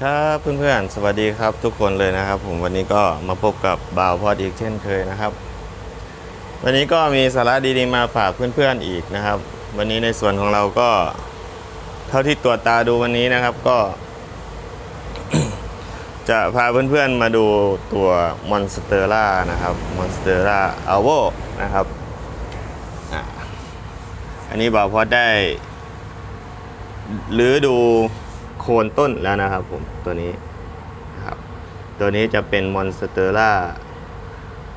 สวัสดีครับเพื่อนๆ สวัสดีครับทุกคนเลยนะครับผมวันนี้ก็มาพบกับบ่าวพอดอีกเช่นเคยนะครับ วันนี้ก็มีสาระดีๆมาฝากเพื่อนๆอีกนะครับ วันนี้ในส่วนของเราก็ เท่าที่ตรวจตาดูวันนี้นะครับก็ จะพาเพื่อนๆมาดูตัวมอนสเตอร่านะครับมอนสเตอร่าอัลโวนะครับอันนี้บ่าวพอดได้หรือดู คนต้นแล้วนะครับผมตัวนี้นะครับตัวนี้จะเป็นมอนสเตอร่า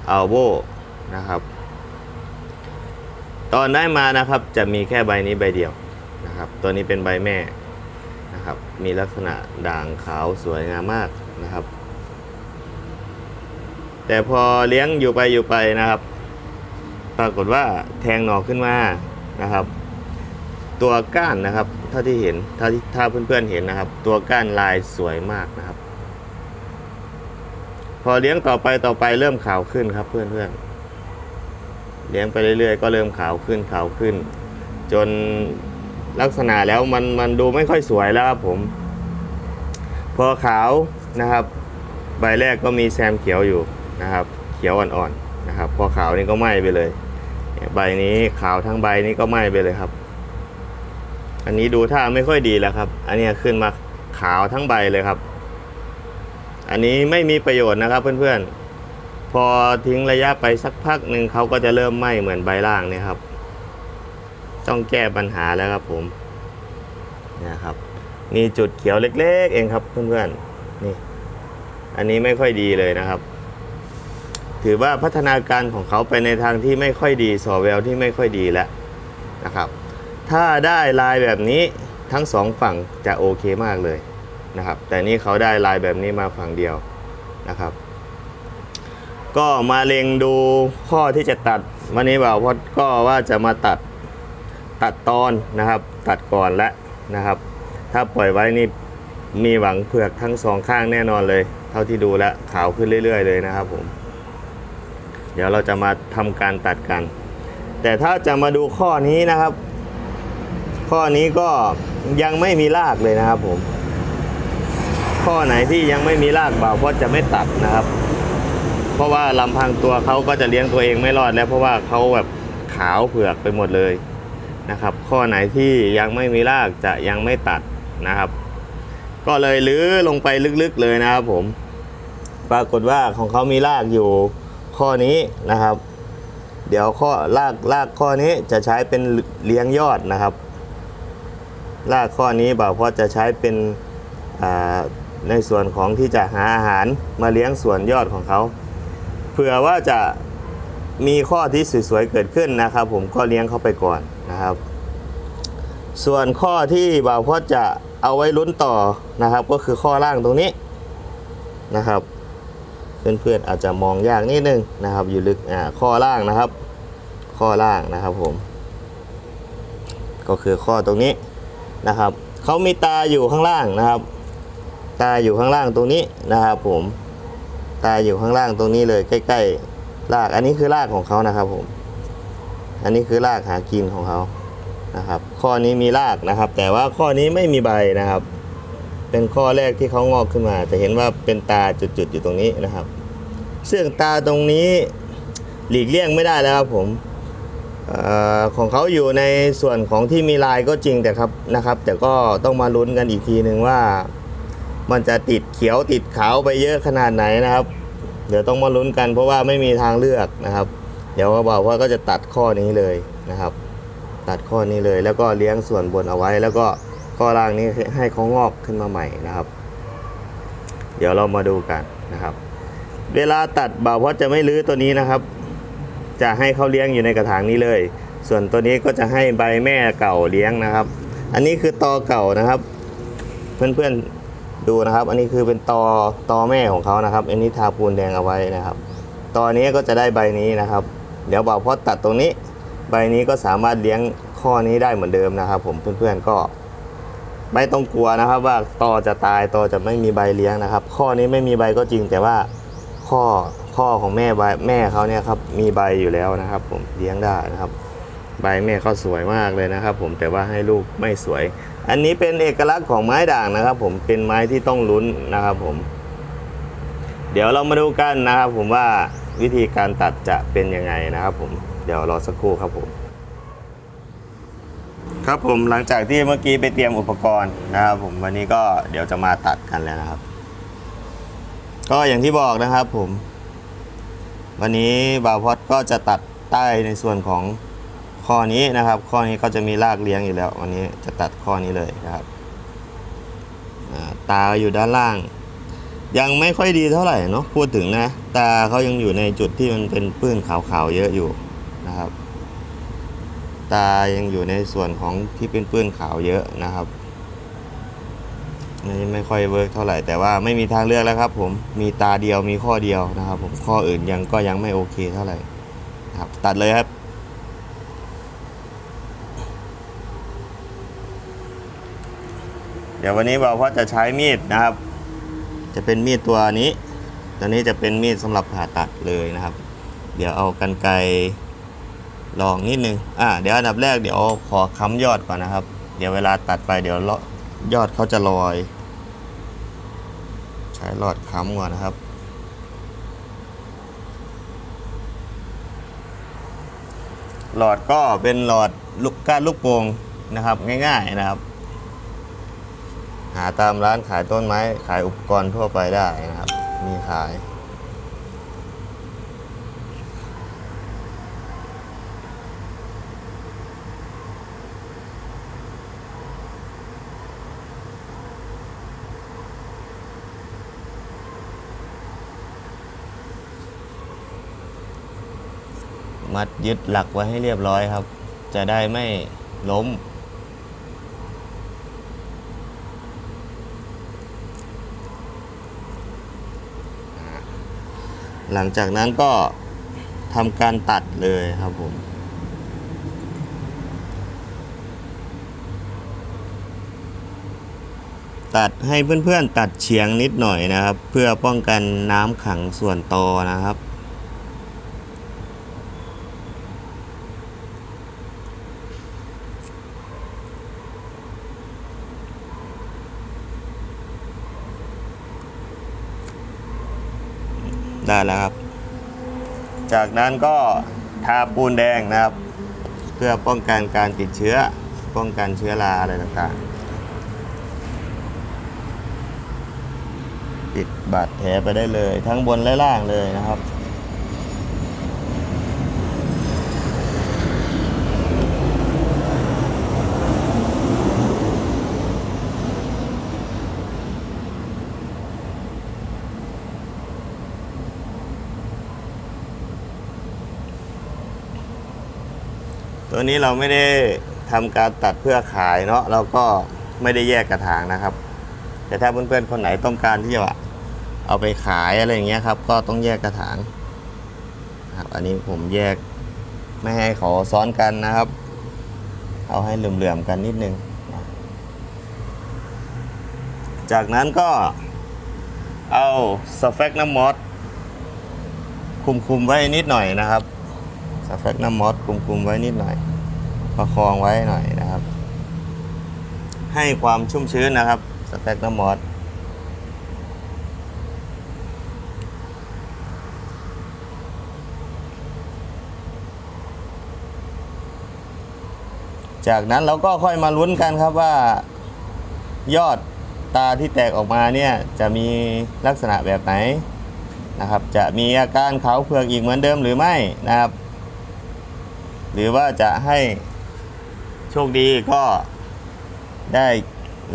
อัลโบนะครับ ตอนได้มานะครับจะมีแค่ใบนี้ใบเดียวนะครับ ตัวนี้เป็นใบแม่นะครับ มีลักษณะด่างขาวสวยงามมากนะครับ แต่พอเลี้ยงอยู่ไปอยู่ไปนะครับ ปรากฏว่าแทงหน่อขึ้นมานะครับ ตัวก้านนะครับ เท่าที่เห็นถ้าที่ถ้าเพื่อนๆเห็นนะครับ ตัวก้านลายสวยมากนะครับ พอเลี้ยงต่อไปต่อไปเริ่มขาวขึ้นครับ เพื่อนๆเลี้ยงไปเรื่อยๆ ก็เริ่มขาวขึ้นขาวขึ้น จนลักษณะแล้วมันมันดูไม่ค่อยสวยแล้วครับผม พอขาวนะครับ ใบแรกก็มีแซมเขียวอยู่นะครับ เขียวอ่อนๆนะครับ พอขาวนี่ก็ไหม้ไปเลย ใบนี้ขาวทั้งใบนี้ก็ไหม้ไปเลยครับ อันนี้ดูท่าไม่ค่อยดีแล้วครับ อันนี้ขึ้นมาขาวทั้งใบเลยครับ อันนี้ไม่มีประโยชน์นะครับเพื่อนๆ พอทิ้งระยะไปสักพักหนึ่งเขาก็จะเริ่มไหม้เหมือนใบล่างเนี่ยครับ ต้องแก้ปัญหาแล้วครับผมนะครับ มีจุดเขียวเล็กๆ เองครับเพื่อนๆ นี่ อันนี้ไม่ค่อยดีเลยนะครับ ถือว่าพัฒนาการของเขาไปในทางที่ไม่ค่อยดีสอแววที่ไม่ค่อยดีแล้วนะครับ ถ้าได้ลายแบบนี้ทั้งสองฝั่งจะโอเคมากเลยนะครับ แต่นี่เขาได้ลายแบบนี้มาฝั่งเดียวนะครับ ก็มาเล็งดูข้อที่จะตัดวันนี้บ่าวพอดก็ว่าจะมาตัดตัดตอนนะครับ ตัดก่อนและนะครับ ถ้าปล่อยไว้นี่มีหวังเผือกทั้งสองข้างแน่นอนเลย เท่าที่ดูแล้วขาวขึ้นเรื่อยๆเลยนะครับผม เดี๋ยวเราจะมาทำการตัดกัน แต่ถ้าจะมาดูข้อนี้นะครับ ข้อนี้ก็ยังไม่มีรากเลยนะครับผม ข้อไหนที่ยังไม่มีรากบ่าวก็จะไม่ตัดนะครับ เพราะว่าลำพังตัวเขาก็จะเลี้ยงตัวเองไม่รอดแล้วเพราะว่าเขาแบบขาวเผือกไปหมดเลยนะครับ ข้อไหนที่ยังไม่มีรากจะยังไม่ตัดนะครับ ก็เลยลื้อลงไปลึกๆเลยนะครับผม ปรากฏว่าของเขามีรากอยู่ข้อนี้นะครับ เดี๋ยวข้อรากรากข้อนี้จะใช้เป็นเลี้ยงยอดนะครับ รากข้อนี้บ่าวพ่อจะใช้เป็นในส่วนของที่จะหาอาหารมาเลี้ยงส่วนยอดของเขาเผื่อว่าจะมีข้อที่สวยๆเกิดขึ้นนะครับ ผมก็เลี้ยงเขาไปก่อนนะครับ ส่วนข้อที่บ่าวพ่อจะเอาไว้ลุ้นต่อนะครับ ก็คือข้อล่างตรงนี้นะครับเพื่อนๆอาจจะมองยากนิดนึงนะครับ อยู่ลึกอ่าข้อล่างนะครับ ข้อล่างนะครับผม ก็คือข้อตรงนี้ นะครับเขามีตาอยู่ข้างล่างนะครับ ตาอยู่ข้างล่างตรงนี้นะครับ ผมตาอยู่ข้างล่างตรงนี้เลยใกล้ๆราก อันนี้คือรากของเขานะครับ ผม อันนี้คือรากหากินของเขานะครับ ข้อนี้มีรากนะครับ แต่ว่าข้อนี้ไม่มีใบนะครับ เป็นข้อแรกที่เขางอกขึ้นมา จะเห็นว่าเป็นตาจุดๆอยู่ตรงนี้นะครับ ซึ่งตาตรงนี้หลีกเลี่ยงไม่ได้แล้วครับผม ออของเขาอยู่ในส่วนของที่มีลายก็จริงแต่ครับนะครับ แต่ก็ต้องมาลุ้นกันอีกทีหนึ่งว่า มันจะติดเขียวติดขาวไปเยอะขนาดไหนนะครับ เดี๋ยวต้องมาลุ้นกันเพราะว่าไม่มีทางเลือกนะครับ เดี๋ยวเขาบอกว่าก็จะตัดข้อนี้เลยนะครับ ตัดข้อนี้เลย แล้วก็เลี้ยงส่วนบนเอาไว้ แล้วก็ข้อล่างนี้ให้เขางอกขึ้นมาใหม่นะครับ เดี๋ยวเรามาดูกันนะครับ เวลาตัดบ่าวพอจะไม่รื้อตัวนี้นะครับ จะให้เขาเลี้ยงอยู่ในกระถางนี้เลย ส่วนตัวนี้ก็จะให้ใบแม่เก่าเลี้ยงนะครับ อันนี้คือตอเก่านะครับ เพื่อนๆดูนะครับ อันนี้คือเป็นตอตอแม่ของเขานะครับ อันนี้ทาปูนแดงเอาไว้นะครับ ตอนนี้ก็จะได้ใบนี้นะครับ เดี๋ยวบ่าวพอตัดตรงนี้ ใบนี้ก็สามารถเลี้ยงข้อนี้ได้เหมือนเดิมนะครับ ผมเพื่อนๆก็ไม่ต้องกลัวนะครับว่าตอจะตายตอจะไม่มีใบเลี้ยงนะครับ ข้อนี้ไม่มีใบก็จริงแต่ว่าข้อ ข้อของแม่ใบแม่เขาเนี่ยครับมีใบอยู่แล้วนะครับ ผมเลี้ยงได้นะครับ ใบแม่เขาสวยมากเลยนะครับ ผมแต่ว่าให้ลูกไม่สวย อันนี้เป็นเอกลักษณ์ของไม้ด่างนะครับ ผมเป็นไม้ที่ต้องลุ้นนะครับ ผม เดี๋ยวเรามาดูกันนะครับ ผมว่าวิธีการตัดจะเป็นยังไงนะครับ ผมเดี๋ยวรอสักครู่ครับผม ครับผมหลังจากที่เมื่อกี้ไปเตรียมอุปกรณ์นะครับ ผมวันนี้ก็เดี๋ยวจะมาตัดกันแล้วนะครับ ก็อย่างที่บอกนะครับ ผม วันนี้บาวพอดก็จะตัดใต้ในส่วนของข้อนี้นะครับ ข้อนี้ก็จะมีรากเลี้ยงอยู่แล้ว วันนี้จะตัดข้อนี้เลยนะครับตาอยู่ด้านล่าง ยังไม่ค่อยดีเท่าไหร่เนาะพูดถึงนะ ตาเขายังอยู่ในจุดที่มันเป็นปื้นขาวๆเยอะอยู่นะครับ ตายังอยู่ในส่วนของที่เป็นปื้นขาวเยอะนะครับ นนี้ไม่ค่อยเวิร์กเท่าไหร่แต่ว่าไม่มีทางเลือกแล้วครับผมมีตาเดียวมีข้อเดียวนะครับ ผมข้ออื่นยังก็ยังไม่โอเคเท่าไหร่ครับ ตัดเลยครับ เดี๋ยววันนี้บอกว่าจะใช้มีดนะครับ จะเป็นมีดตัวนี้ ตัวนี้จะเป็นมีดสำหรับผ่าตัดเลยนะครับ เดี๋ยวเอากันไกรลองนิดนึงอ่าเดี๋ยวอันดับแรกเดี๋ยวขอค้ำยอดก่อนนะครับ เดี๋ยวเวลาตัดไปเดี๋ยวเลาะ ยอดเขาจะลอย ใช้หลอดค้ำก่อนนะครับ หลอดก็เป็นหลอดลูกก้านลูกโป่งนะครับ ง่ายๆนะครับ หาตามร้านขายต้นไม้ขายอุปกรณ์ทั่วไปได้นะครับ มีขาย มัดยึดหลักไว้ให้เรียบร้อยครับ จะได้ไม่ล้ม หลังจากนั้นก็ทำการตัดเลยครับผมตัดให้เพื่อนๆตัดเฉียงนิดหน่อยนะครับ เพื่อป้องกันน้ำขังส่วนตอนะครับ ได้แล้วครับ จากนั้นก็ทาปูนแดงนะครับ เพื่อป้องกันการติดเชื้อ ป้องกันเชื้อราอะไรต่างๆ ปิดบาดแผลไปได้เลย ทั้งบนและล่างเลยนะครับ ตัวนี้เราไม่ได้ทำการตัดเพื่อขายเนาะเราก็ไม่ได้แยกกระถางนะครับ แต่ถ้าเพื่อนๆคนไหนต้องการที่จะเอาไปขายอะไรอย่างเงี้ยครับ ก็ต้องแยกกระถางครับอันนี้ผมแยกไม่ให้เขาซ้อนกันนะครับ เอาให้เหลื่อมๆกันนิดนึง จากนั้นก็เอาสเฟกน้ำมอสคุมๆไว้นิดหน่อยนะครับสเฟกน้ำมอสคุมคุมๆไว้นิดหน่อย ประคองไว้หน่อยนะครับ ให้ความชุ่มชื้นนะครับสเฟกน้ำมอสจากนั้นเราก็ค่อยมาลุ้นกันครับว่า ยอดตาที่แตกออกมาเนี่ยจะมีลักษณะแบบไหนนะครับ จะมีอาการขาวเผือกอีกเหมือนเดิมหรือไม่นะครับ หรือว่าจะให้ โชคดีก็ได้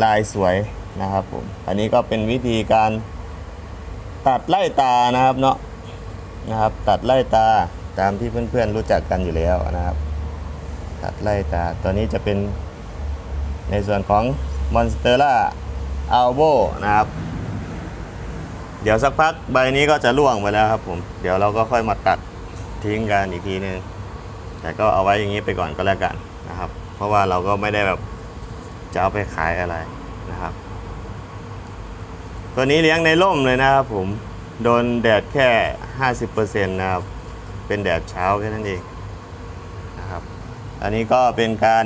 ลายสวยนะครับผม อันนี้ก็เป็นวิธีการตัดไล่ตานะครับเนาะนะครับ ตัดไล่ตาตามที่เพื่อนๆรู้จักกันอยู่แล้วนะครับ ตัดไล่ตาตัวนี้จะเป็นในส่วนของ Monstera Albo นะครับ เดี๋ยวสักพักใบนี้ก็จะร่วงไปแล้วครับผม เดี๋ยวเราก็ค่อยมาตัดทิ้งกันอีกทีนึงแต่ก็เอาไว้อย่างนี้ไปก่อนก็แล้วกันนะครับ เพราะว่าเราก็ไม่ได้แบบจะเอาไปขายอะไรนะครับ ตัวนี้เลี้ยงในร่มเลยนะครับผมโดนแดดแค่ 50%นะครับ เป็นแดดเช้าแค่นั้นเองนะครับ อันนี้ก็เป็นการ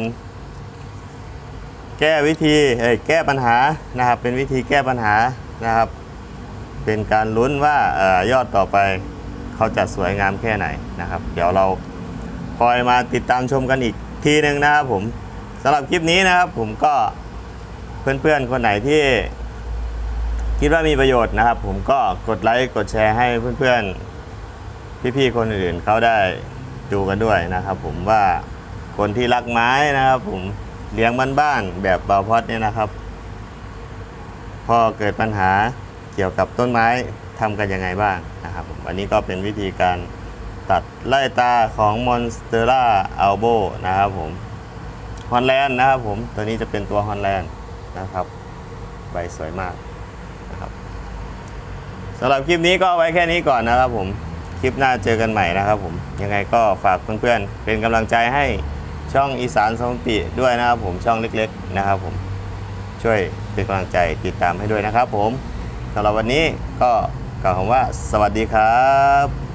แก้วิธีเอ้ยแก้ปัญหานะครับ เป็นวิธีแก้ปัญหานะครับ เป็นการลุ้นว่าออยอดต่อไปเขาจะสวยงามแค่ไหนนะครับ เดี๋ยวเราคอยมาติดตามชมกันอีก ทีหนึ่งนะครับผมสำหรับคลิปนี้นะครับผมก็เพื่อนๆคนไหนที่คิดว่ามีประโยชน์นะครับ ผมก็กดไลค์กดแชร์ให้เพื่อนๆพี่ๆคนอื่นเขาได้ดูกันด้วยนะครับ ผมว่าคนที่รักไม้นะครับ ผมเลี้ยงบ้านๆแบบบาพอดเนี่ยนะครับ พอเกิดปัญหาเกี่ยวกับต้นไม้ทำกันยังไงบ้างนะครับ ผมอันนี้ก็เป็นวิธีการ ตัดไล่ตาของ Monstera Albo นะครับผมฮอนแลนด์นะครับผมตัวนี้จะเป็นตัวฮอนแลนด์นะครับใบสวยมากนะครับสำหรับคลิปนี้ก็ไว้แค่นี้ก่อนนะครับผมคลิปหน้าเจอกันใหม่นะครับผมยังไงก็ฝากเพื่อนๆเป็นกำลังใจให้ช่องอีสานสมปีด้วยนะครับผมช่องเล็กๆนะครับผมช่วยเป็นกำลังใจติดตามให้ด้วยนะครับผมสำหรับวันนี้ก็กล่าวคำว่าสวัสดีครับ